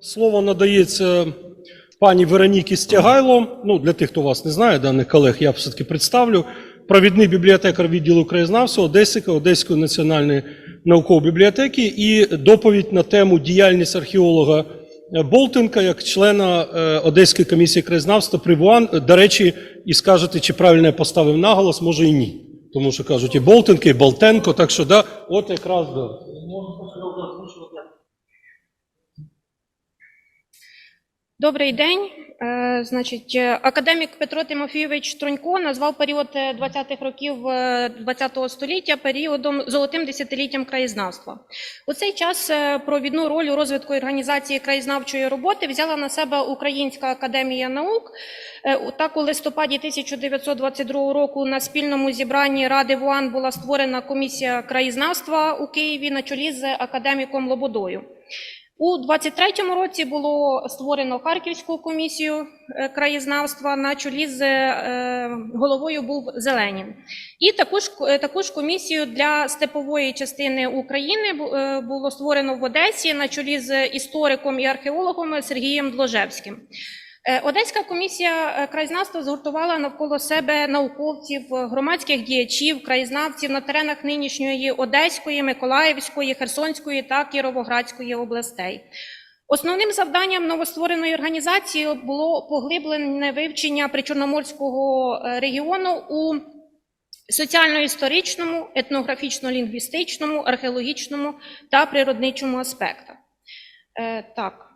Слово надається пані Вероніки Стягайло. Ну, для тих, хто вас не знає, даних колег, я все-таки представлю. Провідний бібліотекар відділу краєзнавства Одесика Одеської національної наукової бібліотеки і доповідь на тему діяльність археолога Болтенка як члена е, Одеської комісії краєзнавства при ВУАН. До речі, і скажете, чи правильно я поставив наголос, може і ні. Тому що кажуть і Болтенко, і Болтенко, так що да, от якраз да. Добрий день. Е, Значить, е, академік Петро Тимофійович Тронько назвав період е, 20-х років е, 20-го століття періодом золотим десятиліттям краєзнавства. У цей час провідну роль у розвитку організації краєзнавчої роботи взяла на себе Українська академія наук. Так, у листопаді 1922 року на спільному зібранні Ради ВУАН була створена комісія краєзнавства у Києві на чолі з академіком Лободою. У 23-му році було створено Харківську комісію е, краєзнавства на чолі з е, головою був Зеленін. І також, е, також комісію для степової частини України було створено в Одесі на чолі з істориком і археологом Сергієм Дложевським. Е, Одеська комісія е, краєзнавства згуртувала навколо себе науковців, е, громадських діячів, краєзнавців на теренах нинішньої Одеської, Миколаївської, Херсонської та Кіровоградської областей. Основним завданням новоствореної організації було поглиблене вивчення причорноморського регіону у соціально-історичному, етнографічно-лінгвістичному, археологічному та природничому аспектах. Так.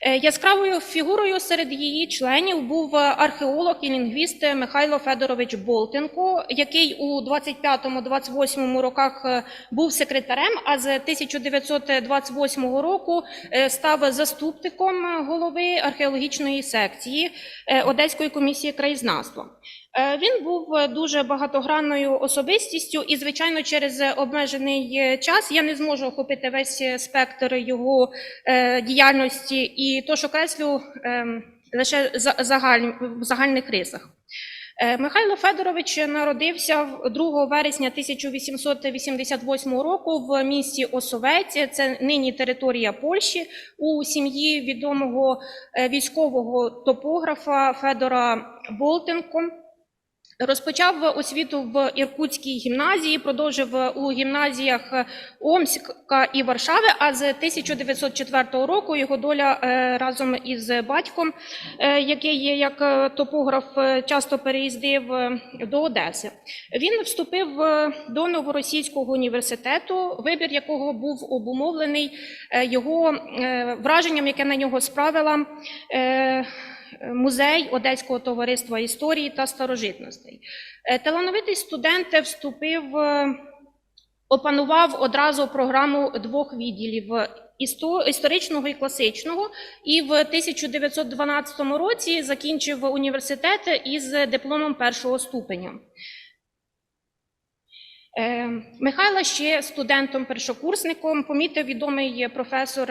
Е, Яскравою фігурою серед її членів був е, археолог і лінгвіст Михайло Федорович Болтенко, який у 25-28 роках е, був секретарем, а з 1928 року е, став заступником голови археологічної секції е, Одеської комісії краєзнавства. Е, Він був е, дуже багатогранною особистістю, і, звичайно, через е, обмежений час я не зможу охопити весь спектр його діяльності і то, що креслю ем, лише в загальних рисах. Михайло Федорович народився 2 вересня 1888 року в місті Осовець, це нині територія Польщі, у сім'ї відомого військового топографа Федора Болтенко. Розпочав освіту в Іркутській гімназії, продовжив у гімназіях Омська і Варшави. А з 1904 року його доля е, разом із батьком, е, який є як е, топограф, часто переїздив до Одеси. Він вступив до Новоросійського університету, вибір якого був обумовлений його враженням, яке на нього справила. Е, музей Одеського товариства історії та старожитностей. Е, Талановитий студент вступив, е, опанував одразу програму двох відділів історичного і класичного, і в 1912 році закінчив університет із дипломом першого ступеня. Е, Михайла ще студентом-першокурсником помітив відомий професор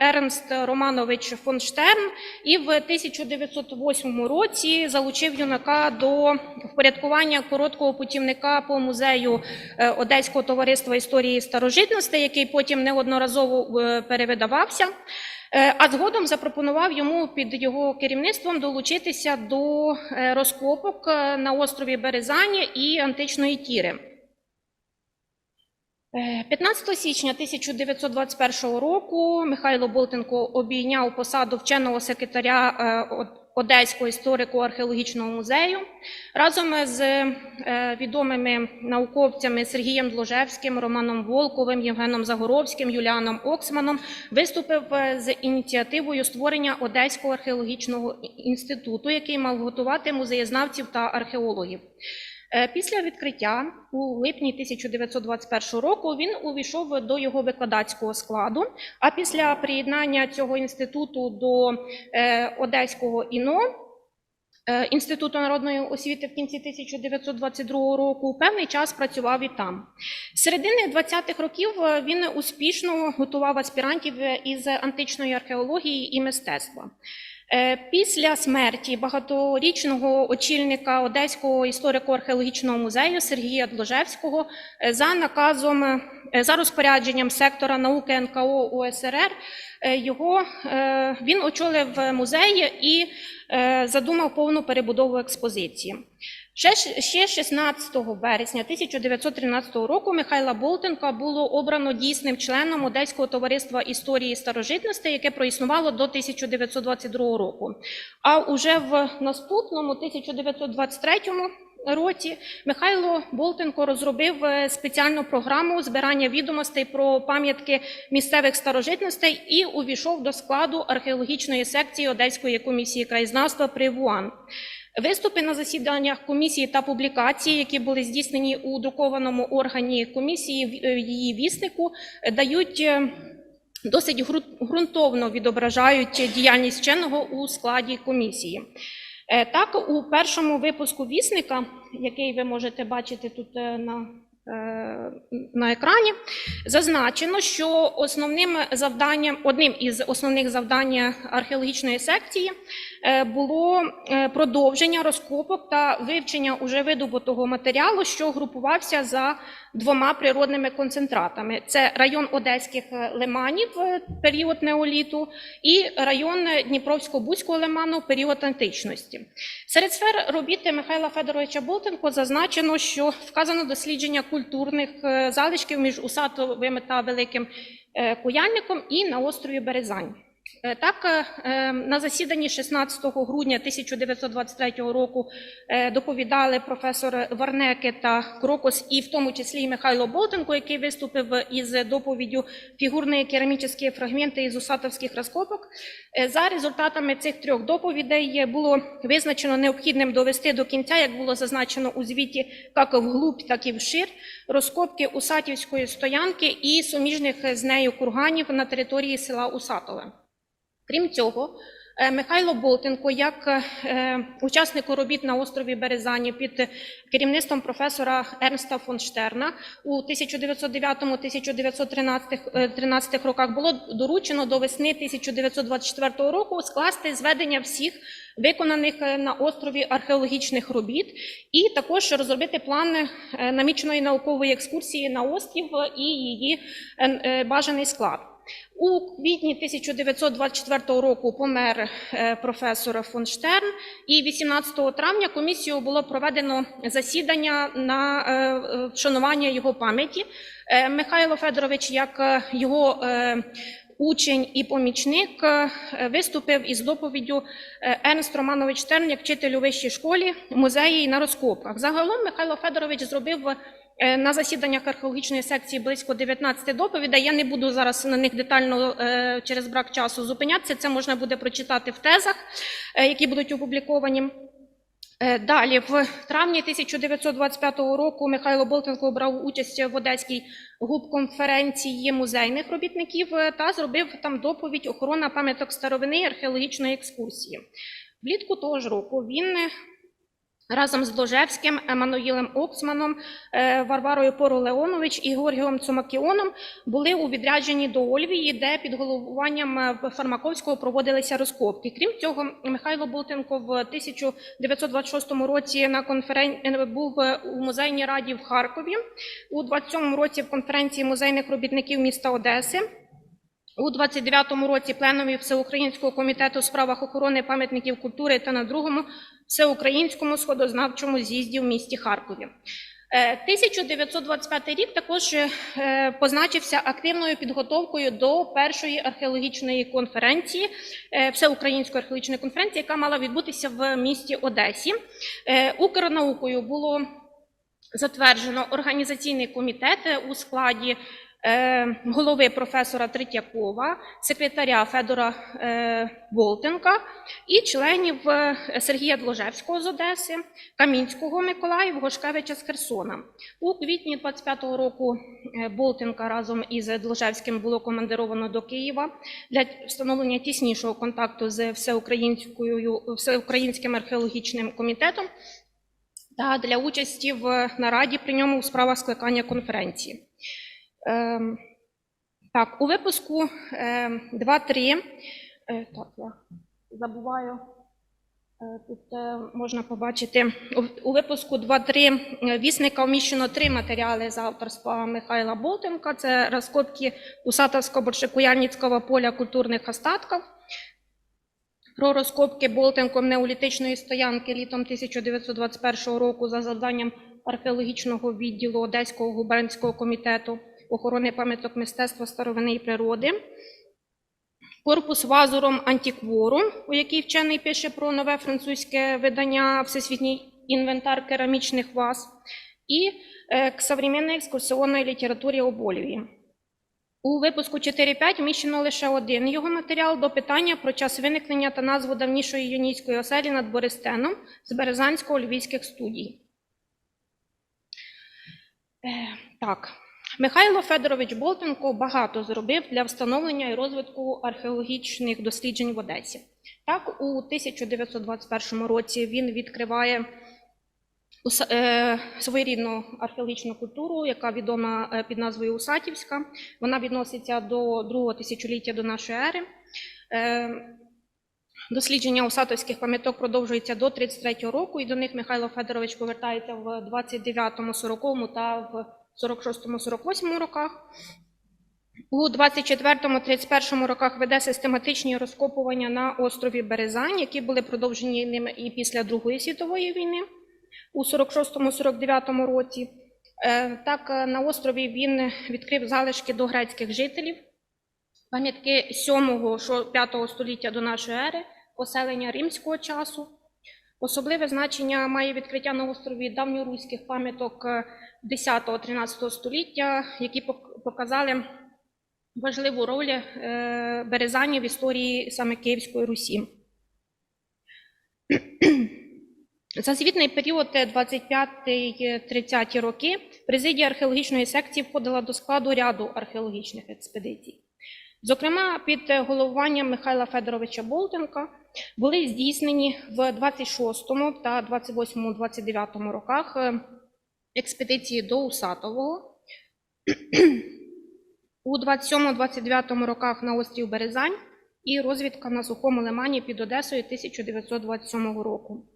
Ернст Романович фон Штерн і в 1908 році залучив юнака до впорядкування короткого путівника по музею е, Одеського товариства історії і старожитностей, який потім неодноразово е, перевидавався. А згодом запропонував йому під його керівництвом долучитися до розкопок на острові Березані і античної Тіри. Е, 15 січня 1921 року Михайло Болтенко обійняв посаду вченого секретаря е, Одеського історико-археологічного музею. Разом з е, відомими науковцями Сергієм Дложевським, Романом Волковим, Євгеном Загоровським, Юліаном Оксманом виступив е, з ініціативою створення Одеського археологічного інституту, який мав готувати музеєзнавців та археологів. Е, Після відкриття у липні 1921 року він увійшов до його викладацького складу. А після приєднання цього інституту до е, Одеського ІНО е, Інституту народної освіти в кінці 1922 року певний час працював і там. З середини 20-х років він успішно готував аспірантів із античної археології і мистецтва. Е, Після смерті багаторічного очільника Одеського історико-археологічного музею Сергія Дложевського е, за наказом е, за розпорядженням сектора науки НКО УСРР його він очолив музей і задумав повну перебудову експозиції. Ще, ще 16 вересня 1913 року Михайла Болтенка було обрано дійсним членом Одеського товариства історії старожитностей, яке проіснувало до 1922 року. А уже в наступному 1923 році Михайло Болтенко розробив е, спеціальну програму збирання відомостей про пам'ятки місцевих старожитностей і увійшов до складу археологічної секції Одеської комісії краєзнавства при ВУАН. Виступи на засіданнях комісії та публікації, які були здійснені у друкованому органі комісії, в- е, її віснику, е, дають досить гру- ґрунтовно відображають діяльність вченого у складі комісії. Е, Так, у першому випуску вісника, який ви можете бачити тут е, на, е, на екрані, зазначено, що основним завданням, одним із основних завдань археологічної секції було е, продовження розкопок та вивчення уже видобутого матеріалу, що групувався за двома природними концентратами: це район одеських е, лиманів, е, період неоліту, і район Дніпровсько-Бузького лиману, період античності. Серед сфер робіт Михайла Федоровича Болтенко зазначено, що вказано дослідження культурних е, залишків між Усатовим та Великим е, Куяльником і на острові Березань. Е, Так, е, е, на засіданні 16 грудня 1923 року е, доповідали професор Варнеки та Крокос, і в тому числі і Михайло Болтенко, який виступив із доповіддю фігурні керамічні фрагменти із усатовських розкопок. За результатами цих трьох доповідей було визначено необхідним довести до кінця, як було зазначено у звіті, як вглубь, так і вшир, розкопки Усатівської стоянки і суміжних з нею курганів на території села Усатове. Крім цього, е, Михайло Болтенко, як е, учаснику робіт на острові Березані під керівництвом професора Ернста фон Штерна у 1909-1913 е, роках було доручено до весни 1924 року скласти зведення всіх виконаних е, на острові археологічних робіт, і також розробити план е, наміченої наукової екскурсії на острів і її е, е, бажаний склад. У квітні 1924 року помер е, професор фон Штерн, і 18 травня комісією було проведено засідання на е, вшанування його пам'яті. Е, Михайло Федорович, як його учень і помічник, виступив із доповіддю Ернст Романович Штерн як вчитель у вищій школі, музеї і на розкопках. Загалом Михайло Федорович зробив На засіданнях археологічної секції близько 19 доповідей. Я не буду зараз на них детально е, через брак часу зупинятися. Це можна буде прочитати в тезах, е, які будуть опубліковані. Е, Далі, в травні 1925 року Михайло Болтенко брав участь в Одеській губконференції музейних робітників е, та зробив там доповідь охорона пам'яток старовини і археологічної екскурсії. Влітку того ж року він е, разом з Ложевським, Еммануїлем Оксманом, е, Варварою Пору Леонович і Георгієм Цумакіоном були у відрядженні до Ольвії, де під головуванням е, Фармаковського проводилися розкопки. Крім цього, Михайло Болтенко в 1926 році на конферен... е, був у музейній раді в Харкові, у 27 році в конференції музейних робітників міста Одеси. У 29-му році пленумі Всеукраїнського комітету у справах охорони пам'ятників культури та на другому всеукраїнському сходознавчому з'їзді в місті Харкові. Е, 1925 рік також е, позначився активною підготовкою до першої археологічної конференції, е, всеукраїнської археологічної конференції, яка мала відбутися в місті Одесі. Е, Укрнаукою було затверджено організаційний комітет е, у складі е, голови професора Третьякова, секретаря Федора е, Болтенка і членів е, Сергія Дложевського з Одеси, Камінського Миколая, Гошкевича з Херсона. У квітні 25-го року е, Болтенка разом із Дложевським було командировано до Києва для встановлення тіснішого контакту з всеукраїнським археологічним комітетом та для участі в нараді при ньому у справах скликання конференції. Ем, так, у випуску ем, 2-3, е, так, я забуваю Е, Тут е, можна побачити у- випуску 2.3 е, вісника вміщено три матеріали з авторства Михайла Болтенка. Це розкопки Усатовсько-Боршикуяльницького поля культурних остатків. Про розкопки Болтенком неолітичної стоянки літом 1921 року за завданням археологічного відділу Одеського губернського комітету охорони пам'яток мистецтва старовини і природи. Корпус вазуром антикворум, у якій вчений пише про нове французьке видання Всесвітній інвентар керамічних ваз, і е, к современной екскурсіонної літературі об Болівії. У випуску 4.5 вміщено лише один його матеріал до питання про час виникнення та назву давнішої юнійської оселі над Бористеном з Березанського львівських студій. Е, Так, Михайло Федорович Болтенко багато зробив для встановлення і розвитку археологічних досліджень в Одесі. Так, у 1921 році він відкриває е, своєрідну археологічну культуру, яка відома е, під назвою Усатівська. Вона відноситься до другого тисячоліття до нашої ери. Е, Дослідження усатовських пам'яток продовжується до 33-го року, і до них Михайло Федорович повертається в 29-му, 40-му та в 46-му, 48-му роках. У 24-31 роках веде систематичні розкопування на острові Березань, які були продовжені ним і після Другої світової війни у 46-49 році. Е, Так, е, на острові він відкрив залишки до грецьких жителів, пам'ятки 7-5 століття до нашої ери, поселення римського часу. Особливе значення має відкриття на острові давньоруських пам'яток е, 10-13 століття, які пок- показали важливу роль е, Березані в історії саме Київської Русі. За звітний період 25-30 роки президія археологічної секції входила до складу ряду археологічних експедицій. Зокрема, під головуванням Михайла Федоровича Болтенка були здійснені в 26 та 28-29 роках е, експедиції до Усатового. У 27-29 роках на острів Березань і розвідка на сухому лимані під Одесою 1927 року.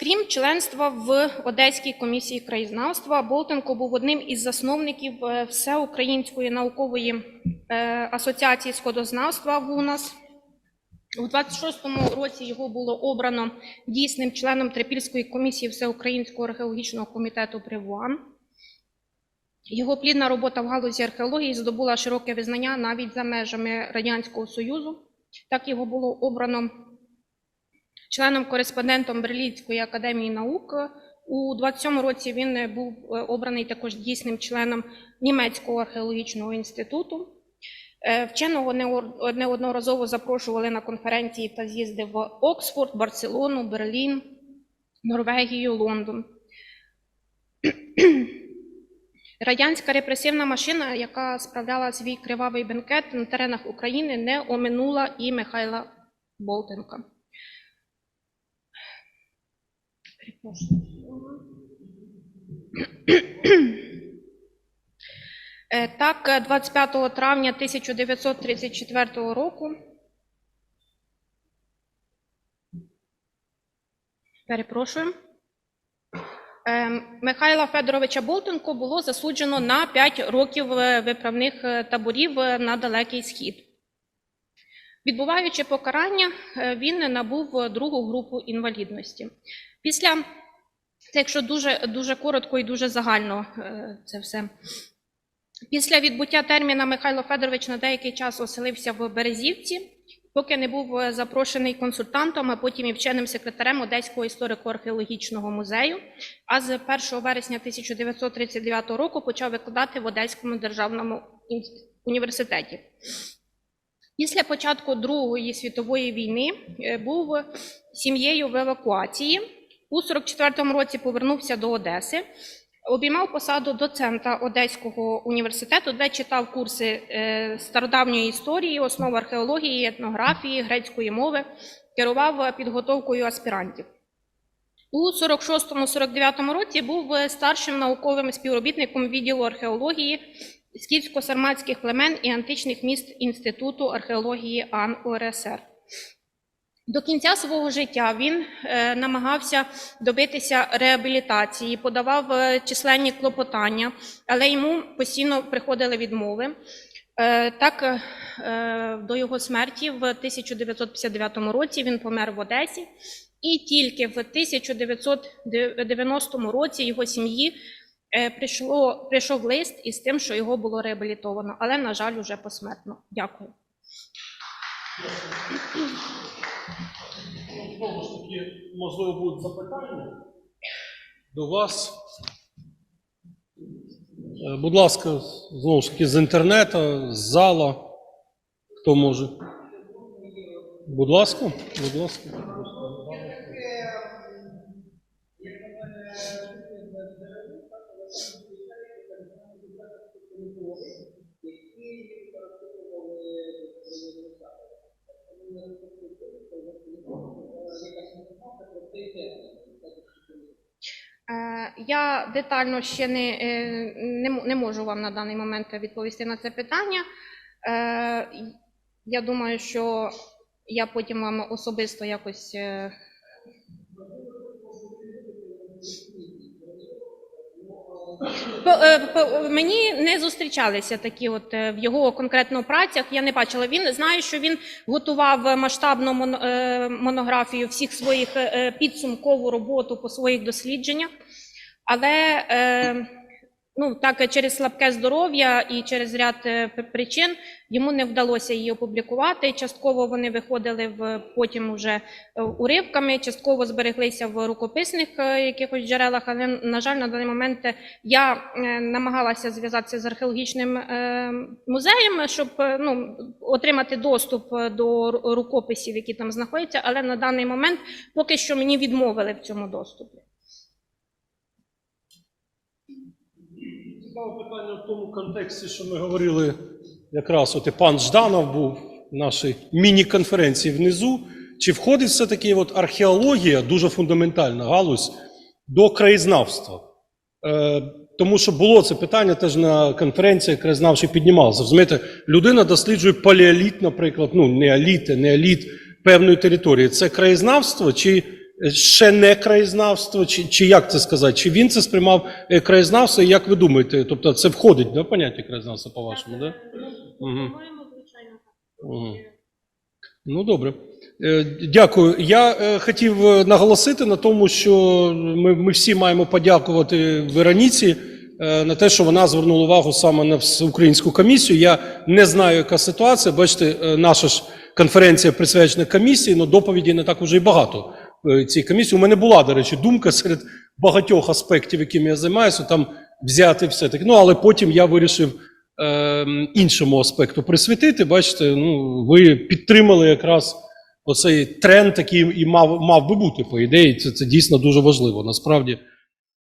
Крім членства в Одеській комісії краєзнавства, Болтенко був одним із засновників е, Всеукраїнської наукової е, асоціації сходознавства ГУНАС. У 26-му році його було обрано дійсним членом Трипільської комісії Всеукраїнського археологічного комітету при ВУАН. Його плідна робота в галузі археології здобула широке визнання навіть за межами Радянського Союзу. Так його було обрано членом-кореспондентом Берлінської академії наук. У 27 році він був е, обраний також дійсним членом Німецького археологічного інституту. Е, Вченого неодноразово запрошували на конференції та з'їзди в Оксфорд, Барселону, Берлін, Норвегію, Лондон. Радянська репресивна машина, яка справляла свій кривавий бенкет на теренах України, не оминула і Михайла Болтенка. Е, Так, е, 25 травня 1934 року Перепрошую. Е, Михайла Федоровича Болтенко було засуджено на 5 років е, виправних е, таборів е, на Далекий Схід. Відбуваючи покарання, е, він набув е, другу групу інвалідності. Після, це якщо дуже, дуже коротко і дуже загально е, це все. Після відбуття терміна Михайло Федорович на деякий час оселився в Березівці, поки не був е, запрошений консультантом, а потім і вченим секретарем Одеського історико-археологічного музею. А з 1 вересня 1939 року почав викладати в Одеському державному університеті. Після початку Другої світової війни е, був сім'єю в евакуації. У 44-му році повернувся до Одеси, обіймав посаду доцента Одеського університету, де читав курси е, стародавньої історії, основ археології, етнографії, грецької мови, керував підготовкою аспірантів. У 46-49 році був старшим науковим співробітником відділу археології скіфсько-сарматських племен і античних міст Інституту археології АН УРСР. До кінця свого життя він е, намагався добитися реабілітації, подавав е, численні клопотання, але йому постійно приходили відмови. Е, так, до його смерті в 1959 році він помер в Одесі, і тільки в 1990 році його сім'ї прийшов лист із тим, що його було реабілітовано, але, на жаль, уже посмертно. Дякую. Знову ж таки, можливо, будуть запитання до вас. Е, Будь ласка, знову ж таки, з інтернету, з зала. Хто може? Будь ласка, будь ласка. Я детально ще не, е, не, не можу вам на даний момент відповісти на це питання. Е, Я думаю, що я потім вам особисто якось. Е, мені не зустрічалися такі, от е, в його конкретно працях. Я не бачила. Він знаю, що він готував масштабну е, монографію всіх своїх підсумкову роботу по своїх дослідженнях, але ну так е, через слабке здоров'я і через ряд е, причин йому не вдалося її опублікувати. Частково вони виходили в потім уже е, уривками, частково збереглися в рукописних якихось джерелах. Але на жаль, на даний момент я намагалася зв'язатися з археологічним музеєм, щоб ну, отримати доступ до рукописів, які там знаходяться. Але на даний момент поки що мені відмовили в цьому доступі. Цікаве питання в тому контексті, що ми говорили, якраз от і пан Жданов був в нашій міні-конференції внизу. Чи входить все-таки от археологія, дуже фундаментальна галузь, до краєзнавства? Е, тому що було це питання теж на конференції краєзнавчі піднімалося. Розумієте, людина досліджує палеоліт, наприклад, ну, неоліт, неоліт певної території. Це краєзнавство чи ще не краєзнавство, чи, чи як це сказати? Чи він це сприймав е, краєзнавство, і як ви думаєте? Тобто це входить до поняття краєзнавства, по-вашому, да? Мгм. Мгм. Ну, добре. Е, Дякую. Я е, хотів наголосити на тому, що ми, ми всі маємо подякувати Вероніці на те, що вона звернула увагу саме на всеукраїнську комісію. Я не знаю, яка ситуація. Бачите, наша ж конференція присвячена комісії, але доповіді не так уже і багато цій комісії. У мене була, до речі, думка серед багатьох аспектів, якими я займаюся, там взяти все таки. Ну, але потім я вирішив е, іншому аспекту присвятити. Бачите, ну, ви підтримали якраз оцей тренд, який і мав, мав би бути, по ідеї. Це, це дійсно дуже важливо. Насправді